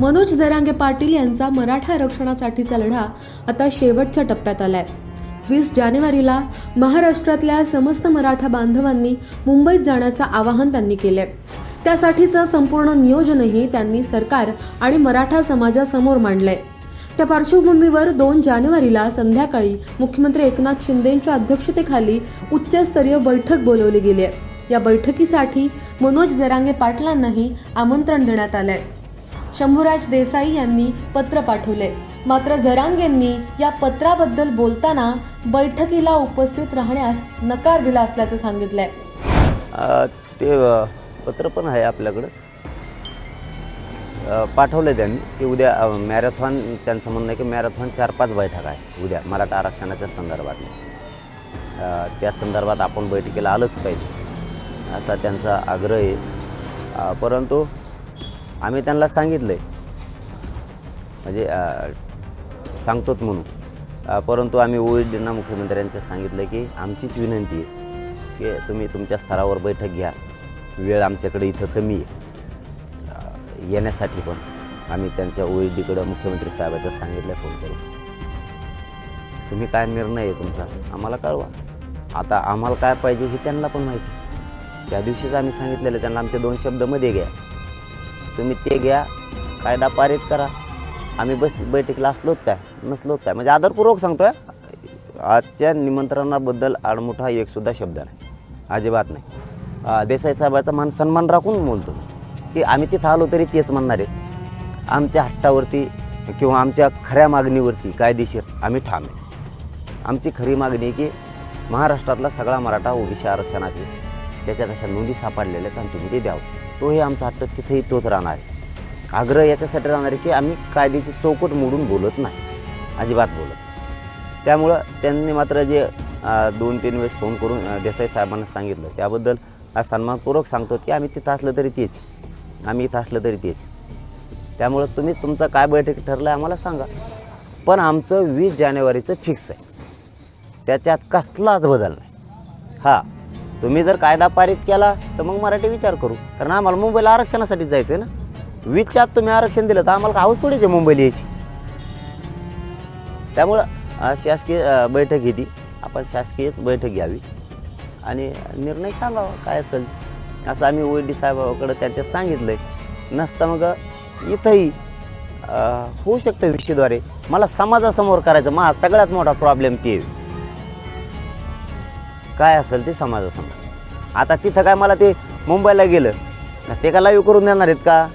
मनोज जरांगे पाटील यांचा मराठा आरक्षणासाठीचा लढा आता शेवटच्या टप्प्यात आलाय. वीस जानेवारीला महाराष्ट्रातल्या समस्त मराठा बांधवांनी मुंबईत जाण्याचं आवाहन त्यांनी केलंय. त्यासाठीचं संपूर्ण नियोजनही त्यांनी सरकार आणि मराठा समाजासमोर मांडलंय. त्या पार्श्वभूमीवर दोन जानेवारीला संध्याकाळी मुख्यमंत्री एकनाथ शिंदेंच्या अध्यक्षतेखाली उच्चस्तरीय बैठक बोलवली गेली आहे. या बैठकीसाठी मनोज जरांगे पाटलांनाही आमंत्रण देण्यात आलंय. शंभूराज देसाई यांनी पत्र पाठवले. मात्र झरांगेंनी या पत्राबद्दल बोलताना बैठकीला उपस्थित राहण्यास नकार दिला असल्याचं सांगितलंय. ते पत्र पण आहे आपल्याकडंच. पाठवलं त्यांनी की उद्या मॅरेथॉन त्यांचं म्हणणं आहे की मॅरेथॉन चार पाच बैठक आहे उद्या मराठा आरक्षणाच्या संदर्भात त्या संदर्भात आपण बैठकीला आलंच पाहिजे असा त्यांचा आग्रह आहे. परंतु आम्ही त्यांना सांगितलं आहे म्हणजे सांगतोत म्हणून. परंतु आम्ही ओईडींना मुख्यमंत्र्यांचं सांगितलं की आमचीच विनंती आहे की तुम्ही तुमच्या स्तरावर बैठक घ्या. वेळ आमच्याकडे इथं कमी आहे. येण्यासाठी पण आम्ही त्यांच्या ओईडीकडं मुख्यमंत्री साहेबाचं सांगितलं फोन करून. तुम्ही काय निर्णय आहे तुमचा? आम्हाला कळवा. आता आम्हाला काय पाहिजे हे त्यांना पण माहिती. त्या दिवशीच आम्ही सांगितलेलं त्यांना आमचे दोन शब्दमध्ये घ्या. तुम्ही ते घ्या कायदा पारित करा. आम्ही बस बैठकीला असलोत काय? नसलोत काय? म्हणजे आदरपूर्वक सांगतोय आजच्या निमंत्रणाबद्दल आडमुठा एक सुद्धा शब्द नाही. अजिबात नाही. देसाई साहेबाचा मान सन्मान राखून बोलतो. की आम्ही तिथं आलो तरी तेच म्हणणार. आहेत आमच्या हट्टावरती किंवा आमच्या खऱ्या मागणीवरती कायदेशीर आम्ही ठाम आहे. आमची खरी मागणी आहे की महाराष्ट्रातला सगळा मराठा ओबीसी आरक्षणात त्याच्यात अशा नोंदी सापडलेल्या आहेत आणि तुम्ही ते द्यावं. तोही आमचा हट्ट तिथेही तोच राहणार आहे. आग्रह याच्यासाठी राहणार आहे की आम्ही कायद्याची चौकट मोडून बोलत नाही. अजिबात बोलत त्यामुळं त्यांनी मात्र जे दोन तीन वेळेस फोन करून देसाई साहेबांना सांगितलं. त्याबद्दल आज सन्मानपूर्वक सांगतो की आम्ही तिथं असलं तरी तेच. आम्ही इथं असलं तरी तेच. त्यामुळं तुम्ही तुमचं काय बैठक ठरलं आहे आम्हाला सांगा. पण आमचं वीस जानेवारीचं फिक्स आहे. त्याच्यात कसलाच बदल नाही. हां तुम्ही जर कायदा पारित केला तर मग मराठी विचार करू. कारण आम्हाला मुंबईला आरक्षणासाठी जायचं आहे ना विचार तुम्ही आरक्षण दिलं तर आम्हाला हाऊस थोडीच आहे मुंबईला यायची. त्यामुळं शासकीय बैठक घेती. आपण शासकीयच बैठक घ्यावी. आणि निर्णय सांगावा काय असेल असं आम्ही ओ डी साहेबाकडं त्यांच्यात सांगितलं आहे नसतं मग इथंही होऊ शकतं विषयद्वारे. मला समाजासमोर करायचं माझा सगळ्यात मोठा प्रॉब्लेम ते. आहे. काय असेल ते समाजासमोर. आता तिथं काय मला ते मुंबईला गेलं ते का लाईव्ह करून देणार आहेत का?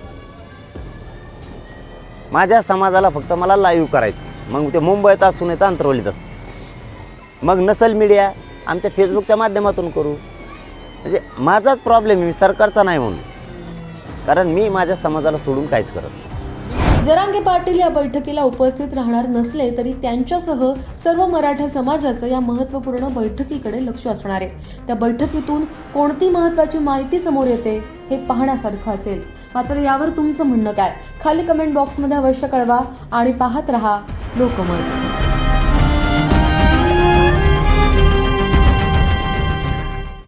माझ्या समाजाला फक्त मला लाईव्ह करायचं. मग ते मुंबईत असू नये अंतरवलीत असू मग नसल मीडिया आमच्या फेसबुकच्या माध्यमातून करू. म्हणजे माझाच प्रॉब्लेम आहे मी सरकारचा नाही म्हणून. कारण मी माझ्या समाजाला सोडून काहीच करत नाही. जरांगे पाटील या बैठकीला उपस्थित राहणार नसले तरी त्यांच्यासह सर्व मराठा समाजाचं या महत्त्वपूर्ण बैठकीकडे लक्ष असणार आहे. त्या बैठकीतून कोणती महत्त्वाची माहिती समोर येते हे पाहण्यासारखं असेल. मात्र यावर तुमचं म्हणणं काय? खाली कमेंट बॉक्समध्ये अवश्य कळवा आणि पाहत रहा लोकमत.